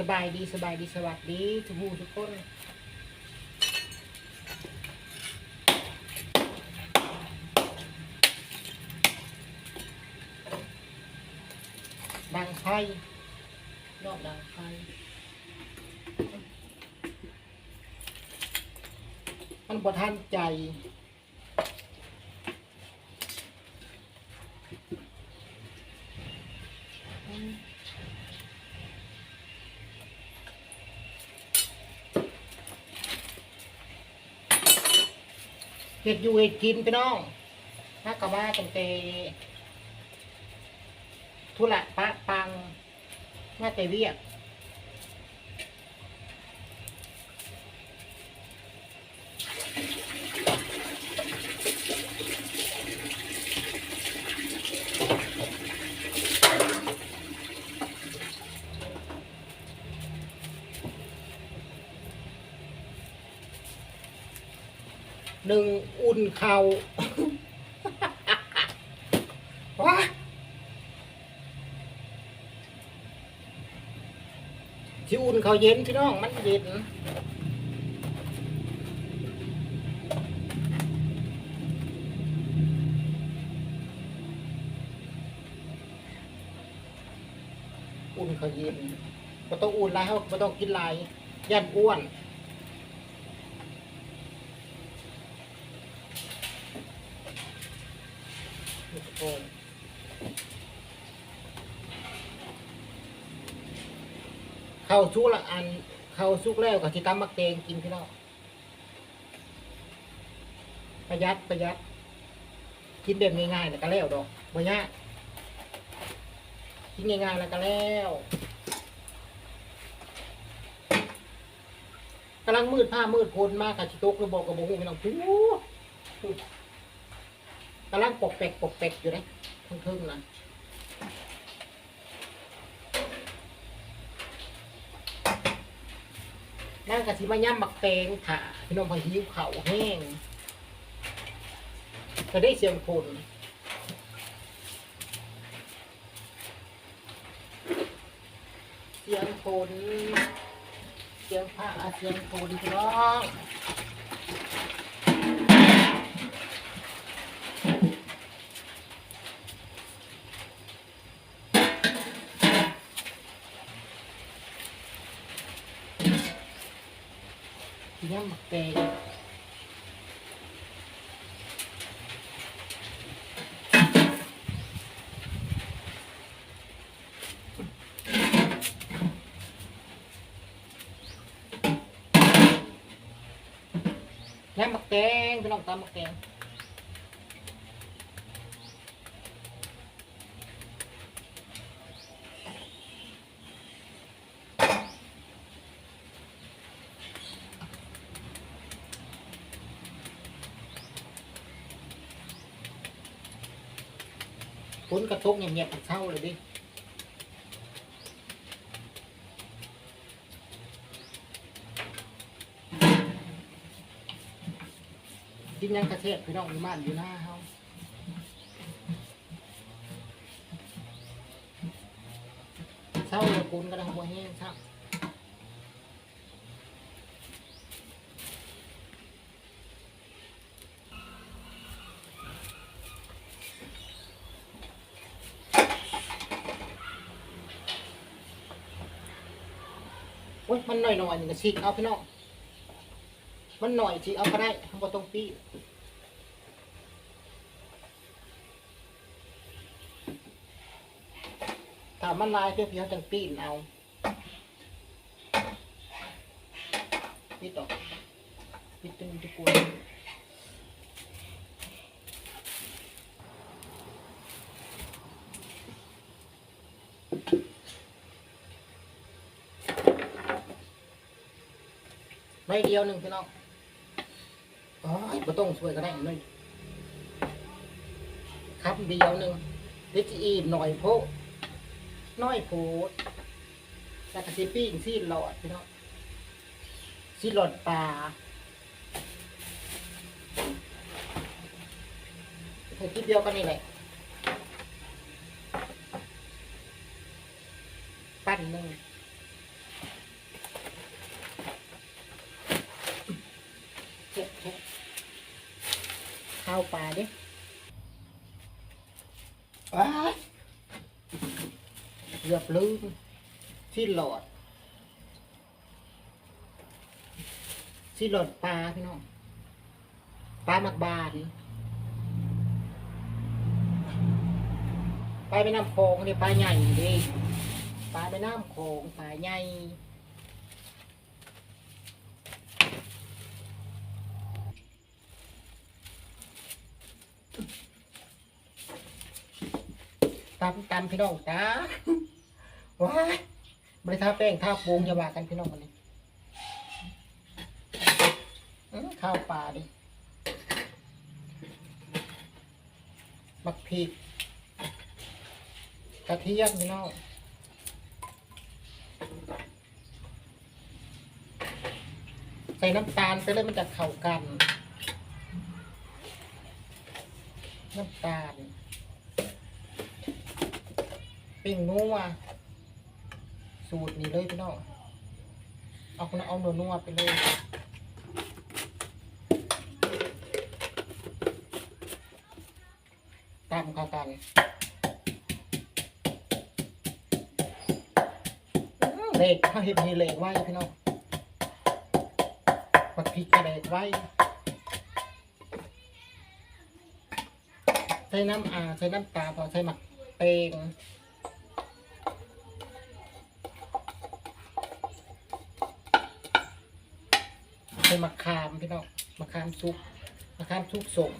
สบายดีสบายดีสวัสดีทุกผู้ทุกคนดังไฟนอกดังไฟมันประทันใจ เห็ดอยู่เห็ดกินพี่น้องถ้ากับว่าตั้งแต่ธุระปะปังมาแต่เวียก หนึ่งอุ่นเข่าว้าที่อุ่นเขาเย็นพี่น้องมันเย็นอุ่นเขาเย็นก็ต้องอุ่นหลายเขาก็ต้องกินหลายยันอ้วน ทุกคน เข้าชุกละอัน เข้าชุกแล้วกับที่ตำมักเตงกินพี่น้องประหยัดประหยัดกินแบบง่ายๆแล้วก็แล้วดอกบ่ยากกินง่ายๆแล้วก็แล้วกำลังมืดผ้ามืดพลมากกับชิโต๊กหรือบอกกับโมหูพี่น้องปุ๊กำลังปกเป็กปกเป็กอยู่นะทึ่งๆนะ นั่งกะทิมาย่ำบักแตงถ่าพี่น้องพอหิวเข่าแห้งจะได้เสียงคนเสียงคนเสียงผ้าเสียงคนพี่น้อง ย่ำหมักแตงย่ำห มักแตงพี่น้องตามหมักแตงฝนกระทบเงียบๆเช่าเลยดิกินยังกระเทศพี่น้องอยู่บ้านอยู่หน้าเฮาเช่าเลยคุณก็ได้หัวแอ้ยมันหน่อยหน่อยหนี่ก็ฉีกเอาพี่น้องมันหน่อยฉีกเอาก็ได้ทั้งหมดตรงปีถ้ามันลายเพียวๆจังปีนเอาพี่ต่อพี่ตึงทุกคน ไม่เดียวหนึ่งพี่น้องโอ้ยบ่ต้องช่วยก็ได้เลยครับเดียวหนึ่งเดี๋ยวจะอีกหน่อยโพน้อยโพดแล้วก็สิปิ้งซีหลอดพี่น้องซีหลอดปลาเธอคิดเดียวกันนี่แหละปั้นหนึ่งาว ปลาดิว้าเกือบลืมที่หลอด ที่หลอดปลาพี่น้อง ปลาหมักบานปลาแม่น้ำโขงนี่ปลาใหญ่ดิปลาแม่น้ำโขงปลาใหญ่ ตำตำพี่น้องจ้าว้ายบริทาแป้งทาปูงจะว่ากันพี่น้องวันนี้ข้าวปลาดิมักพริกกระเทียมพี่น้องใส่น้ำตาลไปเลยมันจะเข้ากัน น้ำตาลปิ้งนัวสูตรนี้เลยพี่น้องเอาคนเอานัวไปเลยตามเข้ากันเล็กถ้าเห็ดนี่เล็กไว้พี่น้องปักพริกกระเล็กไว้ ใช้น้ำอ่าใช้น้ำตาพอใช้หมักเตงใส่มะขามพี่น้องมะขามซุกมะขามซุกสม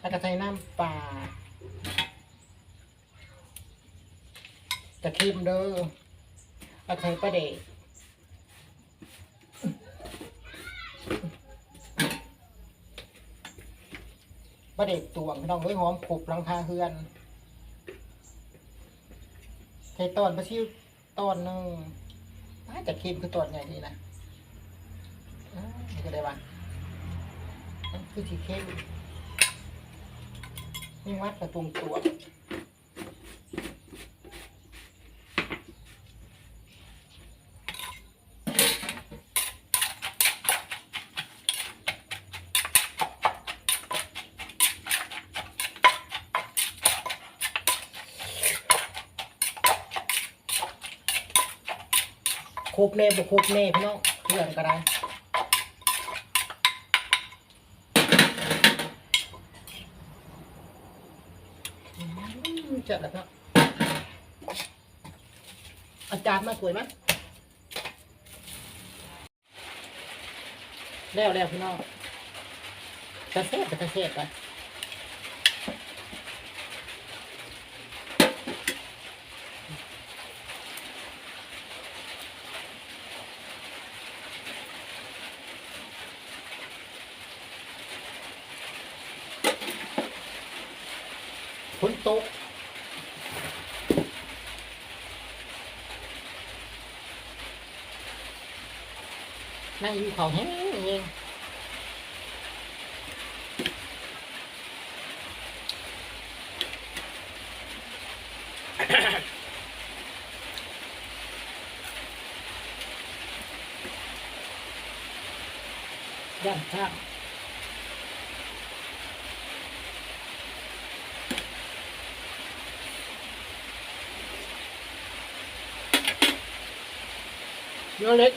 แล้วก็ใส่น้ำปลาจะเค็มเด้อแล้วใส่ปลาเด็ก ปลาเด็ดตวงพี่น้องเอ้ยหอมขบหลังคาเฮือนใส่ตอนปลาชิวตอนหนึ่งน่าจะเค็มคือตอนใหญ่ดีนะนี่ก็ได้ว่าคือสีเข้มนี่วัดกระตุงตัว ครบแน่บุครบแน่พี่น้องเพื่อนก็ได้จัดแล้วครับอาจารย์มาสวยไหมแล้วแล้วพี่น้องกระเซ็ดกระเซ็ดไปฝน ตกนั่งอยู่เขาแห้งเองย่างข้าง เนื้อเล็ก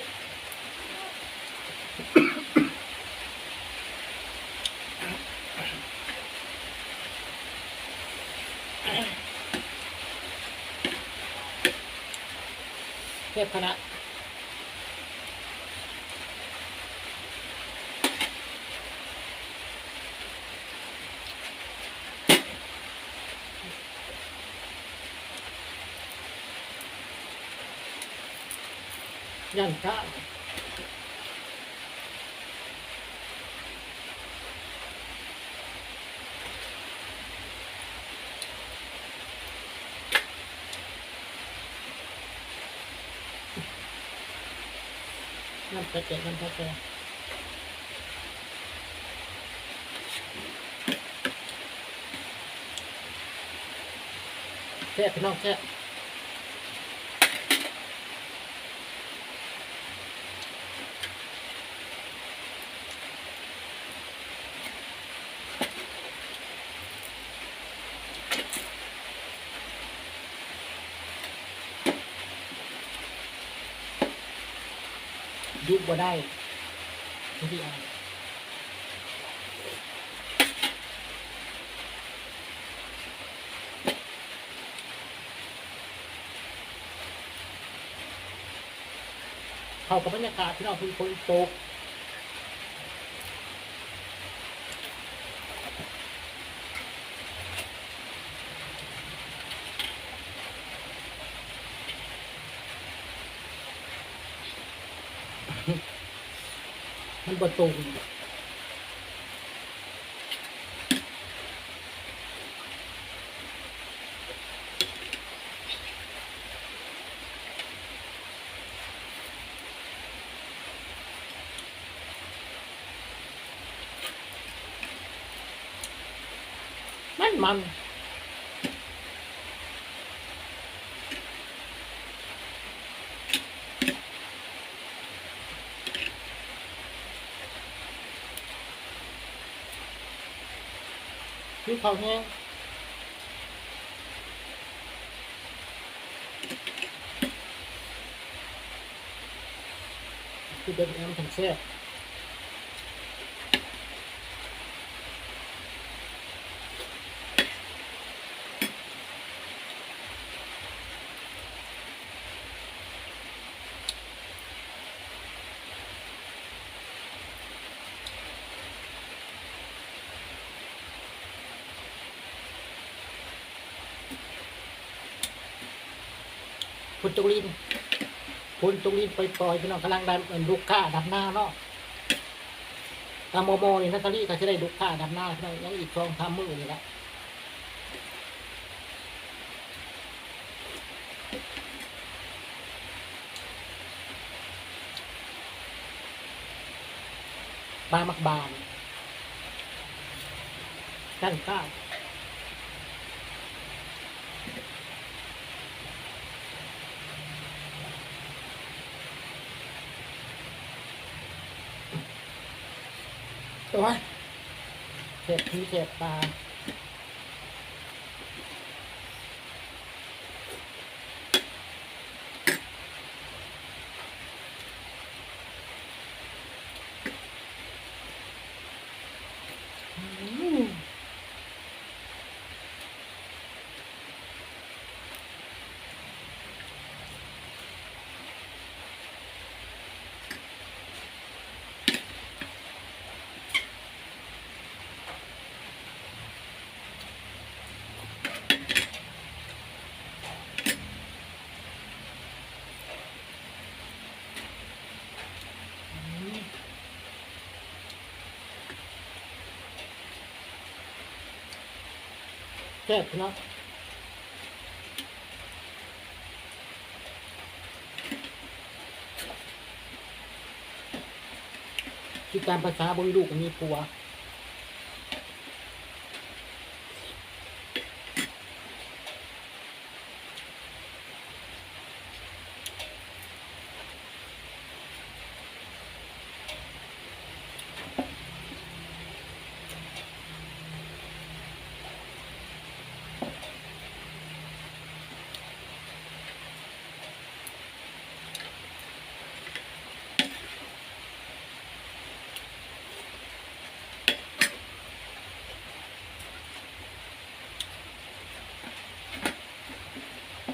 เทพคณะ ยันข้างน้ำกระเจี๊ยบน้ำกระเจี๊ยบแซ่บพี่น้องแซ่ ยุบบ่ได้ที่อ่านเข้ากับบรรยากาศที่เราเป็นคนตก มันบดตูงมันมัน คือ เขาแห้งคือเดินแอมถึงแซ่บ คุณตุลินคุณตุลินไปปล่อยพี่น้องกำลังดันเอินลูกค้าดับหน้าเนาะตามโมโมนี่นาตาลีก็จะได้ลูกค้าดับหน้าพี่น้องยังอีกสองทำมือนี่แหละปลามักบานกั้นข้าว ตัวเห็บพีเห็บปลาอืม แซ่บพี่น้องที่กามภาษาบริลูกมีปัว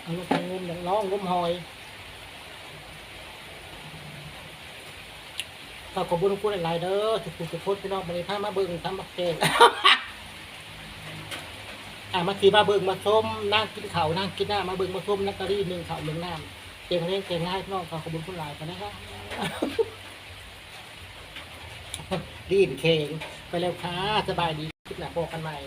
เอาลงไปงมอย่างน้องงมหอยขอบคุณคุณหลายๆเด้อทุกคนทุกคนพี่น้องมาในผ้ามาเบิ่งทำบักเกงอะมาทีมาเบิ่งมาส้มนั่งกินเข้านั่งกินหน้ามาเบิ่งมาส้มนักกะรีหนึ่งเข้าหนึ่งน้ำเก่งเล่นเก่งง่ายพี่น้องขอบคุณคุณหลายกันนะครับดีนเคงไปแล้วค่ะสบายดีคลิปหน้าพบกันใหม่